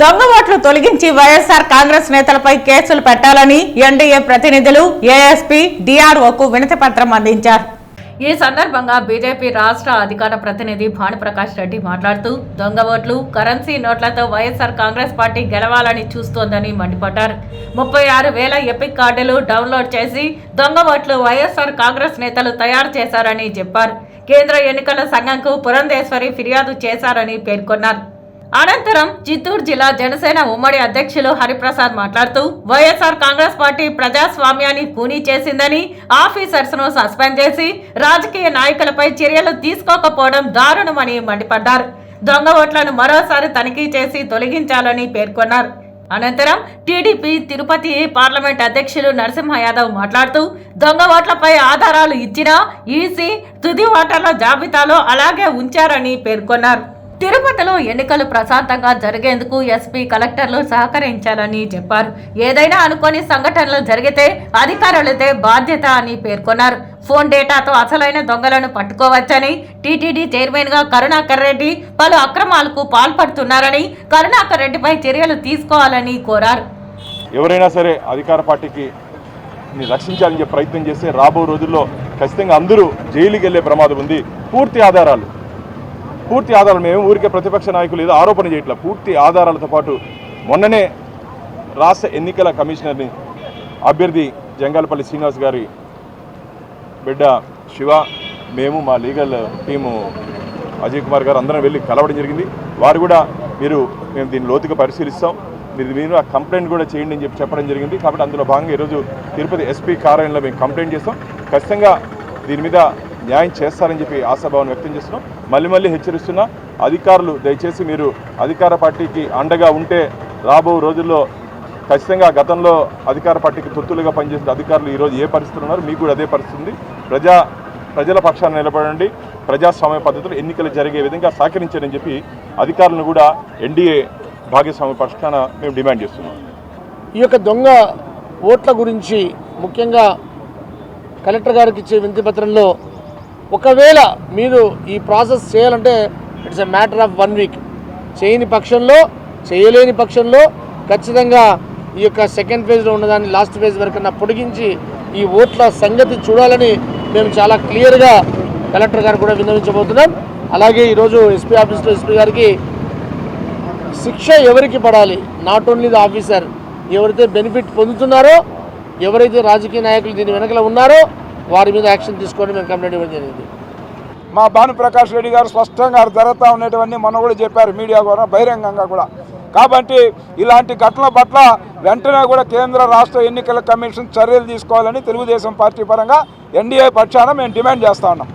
దొంగ ఓట్లు తొలగించి వైఎస్ఆర్ కాంగ్రెస్ నేతలపై కేసులు పెట్టాలని ఎన్డీఏ ప్రతినిధులు ఏఎస్పీ డిఆర్ఓకు వినతి పత్రం అందించారు. ఈ సందర్భంగా బీజేపీ రాష్ట్ర అధికార ప్రతినిధి భానుప్రకాష్ రెడ్డి మాట్లాడుతూ దొంగ ఓట్లు కరెన్సీ నోట్లతో వైఎస్ఆర్ కాంగ్రెస్ పార్టీ గెలవాలని చూస్తోందని మండిపడ్డారు. ముప్పై ఆరు వేల ఎపిక్ కార్డులు డౌన్లోడ్ చేసి దొంగ ఓట్లు వైఎస్ఆర్ కాంగ్రెస్ నేతలు తయారు చేశారని చెప్పారు. కేంద్ర ఎన్నికల సంఘంకు పురంధేశ్వరి ఫిర్యాదు చేశారని పేర్కొన్నారు. అనంతరం చిత్తూరు జిల్లా జనసేన ఉమ్మడి అధ్యక్షులు హరిప్రసాద్ మాట్లాడుతూ వైఎస్ఆర్ కాంగ్రెస్ పార్టీ ప్రజాస్వామ్యాన్ని కూనీ చేసిందని ఆఫీసర్స్ను సస్పెండ్ చేసి రాజకీయ నాయకులపై చర్యలు తీసుకోకపోవడం దారుణమని మండిపడ్డారు. దొంగ ఓట్లను మరోసారి తనిఖీ చేసి తొలగించాలని పేర్కొన్నారు. అనంతరం టీడీపీ తిరుపతి పార్లమెంట్ అధ్యక్షులు నరసింహ యాదవ్ మాట్లాడుతూ దొంగ ఓట్లపై ఆధారాలు ఇచ్చినా ఈసీ తుది ఓటర్ల జాబితాలో అలాగే ఉంచారని పేర్కొన్నారు. తిరుపతిలో ఎన్నికలు ప్రశాంతంగా జరిగేందుకు ఎస్పీ కలెక్టర్లు సహకరించాలని చెప్పారు. ఏదైనా అనుకోని సంఘటనలు జరిగితే అధికారులదే బాధ్యత అని పేర్కొన్నారు. ఫోన్ డేటాతో అసలైన దొంగలను పట్టుకోవచ్చని టీటీడీ చైర్మన్గా కరుణాకర్ రెడ్డి పలు అక్రమాలకు పాల్పడుతున్నారని కరుణాకర్ రెడ్డిపై చర్యలు తీసుకోవాలని కోరారు. ఎవరైనా సరే అధికార పార్టీకి రక్షించాలని ప్రయత్నం చేస్తే రాబో రోజుల్లో ఖచ్చితంగా అందరూ జైలుకి వెళ్ళే ప్రమాదం ఉంది. పూర్తి ఆధారాలు పూర్తి ఆధారాలు మేము ఊరికే ప్రతిపక్ష నాయకులు ఏదో ఆరోపణ చేయట్లా. పూర్తి ఆధారాలతో పాటు మొన్ననే రాష్ట్ర ఎన్నికల కమిషనర్ని అభ్యర్థి జంగాలపల్లి శ్రీనివాస్ గారి బిడ్డ శివ మేము మా లీగల్ టీము అజయ్ కుమార్ గారు అందరం వెళ్ళి కలవడం జరిగింది. వారు కూడా మీరు మేము దీన్ని లోతుగా పరిశీలిస్తాం. మీరు మీరు ఆ కంప్లైంట్ కూడా చేయండి అని చెప్పి చెప్పడం జరిగింది. కాబట్టి అందులో భాగంగా ఈరోజు తిరుపతి ఎస్పీ కార్యాలయంలో మేము కంప్లైంట్ చేస్తాం. ఖచ్చితంగా దీని మీద న్యాయం చేస్తారని చెప్పి ఆశాభావం వ్యక్తం చేస్తున్నాం. మళ్ళీ మళ్ళీ హెచ్చరిస్తున్నా అధికారులు దయచేసి మీరు అధికార పార్టీకి అండగా ఉంటే రాబో రోజుల్లో ఖచ్చితంగా గతంలో అధికార పార్టీకి తొత్తులుగా పనిచేసిన అధికారులు ఈరోజు ఏ పరిస్థితులు ఉన్నారు మీకు కూడా అదే పరిస్థితుంది ప్రజా ప్రజల పక్షాన నిలబడండి. ప్రజాస్వామ్య పద్ధతిలో ఎన్నికలు జరిగే విధంగా సహకరించారని చెప్పి అధికారులను కూడా ఎన్డీఏ భాగస్వామ్య పక్షాన మేము డిమాండ్ చేస్తున్నాం. ఈ యొక్క దొంగ ఓట్ల గురించి ముఖ్యంగా కలెక్టర్ గారికి ఇచ్చే వినతి పత్రంలో ఒకవేళ మీరు ఈ ప్రాసెస్ చేయాలంటే it's a matter of one week చేయని పక్షంలో చేయలేని పక్షంలో ఖచ్చితంగా ఈ యొక్క సెకండ్ ఫేజ్లో ఉన్నదాన్ని లాస్ట్ ఫేజ్ వరకు పొడిగించి ఈ ఓట్ల సంగతి చూడాలని మేము చాలా క్లియర్గా కలెక్టర్ గారు కూడా విన్నవించబోతున్నాం. అలాగే ఈరోజు ఎస్పీ ఆఫీస్లో ఎస్పీ గారికి శిక్ష ఎవరికి పడాలి? నాట్ ఓన్లీ ద ఆఫీసర్ ఎవరైతే బెనిఫిట్ పొందుతున్నారో ఎవరైతే రాజకీయ నాయకులు దీని వెనకలో ఉన్నారో వారి మీద యాక్షన్ తీసుకొని మేము కంప్లైంట్ ఇవ్వడం జరిగింది. మా భానుప్రకాష్ రెడ్డి గారు స్పష్టంగా జరుగుతూ ఉన్నటువంటి మనం కూడా చెప్పారు మీడియా ద్వారా బహిరంగంగా కూడా. కాబట్టి ఇలాంటి ఘటనల పట్ల వెంటనే కూడా కేంద్ర రాష్ట్ర ఎన్నికల కమిషన్ చర్యలు తీసుకోవాలని తెలుగుదేశం పార్టీ పరంగా ఎన్డీఏ పక్షాన మేము డిమాండ్ చేస్తా ఉన్నాం.